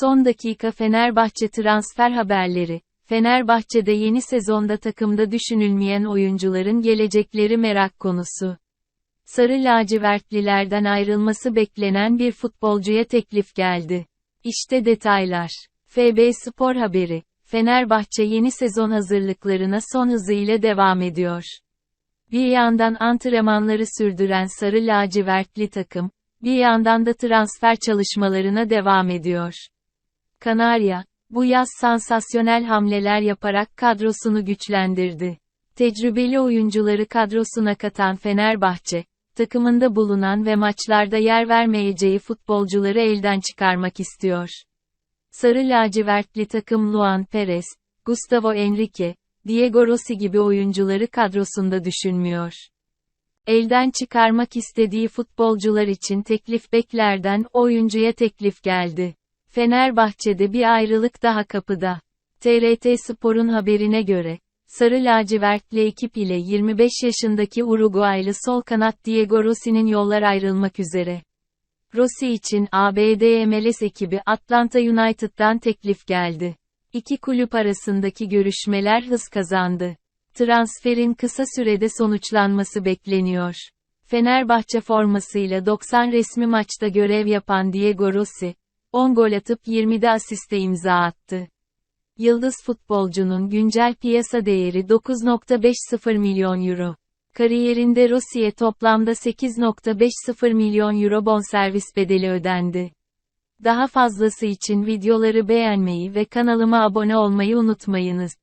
Son dakika Fenerbahçe transfer haberleri. Fenerbahçe'de yeni sezonda takımda düşünülmeyen oyuncuların gelecekleri merak konusu. Sarı lacivertlilerden ayrılması beklenen bir futbolcuya teklif geldi. İşte detaylar. FB Spor haberi. Fenerbahçe yeni sezon hazırlıklarına son hızıyla devam ediyor. Bir yandan antrenmanları sürdüren sarı lacivertli takım, bir yandan da transfer çalışmalarına devam ediyor. Kanarya, bu yaz sansasyonel hamleler yaparak kadrosunu güçlendirdi. Tecrübeli oyuncuları kadrosuna katan Fenerbahçe, takımında bulunan ve maçlarda yer vermeyeceği futbolcuları elden çıkarmak istiyor. Sarı lacivertli takım Luan Perez, Gustavo Enrique, Diego Rossi gibi oyuncuları kadrosunda düşünmüyor. Elden çıkarmak istediği futbolcular için teklif beklerden oyuncuya teklif geldi. Fenerbahçe'de bir ayrılık daha kapıda. TRT Spor'un haberine göre, Sarı lacivertli ekip ile 25 yaşındaki Uruguaylı sol kanat Diego Rossi'nin yollar ayrılmak üzere. Rossi için ABD MLS ekibi Atlanta United'dan teklif geldi. İki kulüp arasındaki görüşmeler hız kazandı. Transferin kısa sürede sonuçlanması bekleniyor. Fenerbahçe formasıyla 90 resmi maçta görev yapan Diego Rossi, 10 gol atıp 20'de asiste imza attı. Yıldız futbolcunun güncel piyasa değeri 9.50 milyon euro. Kariyerinde Rossi'ye toplamda 8.50 milyon euro bonservis bedeli ödendi. Daha fazlası için videoları beğenmeyi ve kanalıma abone olmayı unutmayınız.